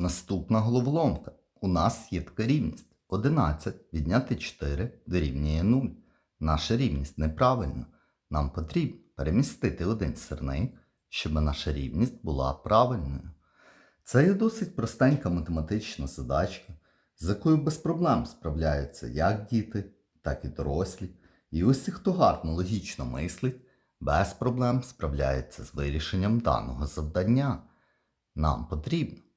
Наступна головоломка. У нас є така рівність. 11 відняти 4 дорівнює 0. Наша рівність неправильна. Нам потрібно перемістити один сирник, щоб наша рівність була правильною. Це є досить простенька математична задачка, з якою без проблем справляються як діти, так і дорослі. І усі, хто гарно логічно мислить, без проблем справляється з вирішенням даного завдання. Нам потрібно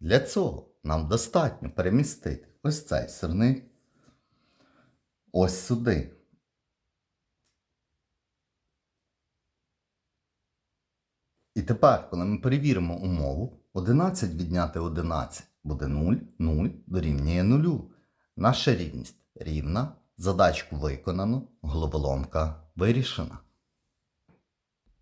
Для цього нам достатньо перемістити ось цей сирник ось сюди. І тепер, коли ми перевіримо умову, 11 відняти 11 буде 0, 0 дорівнює 0. Наша рівність рівна, задачку виконано, головоломка вирішена.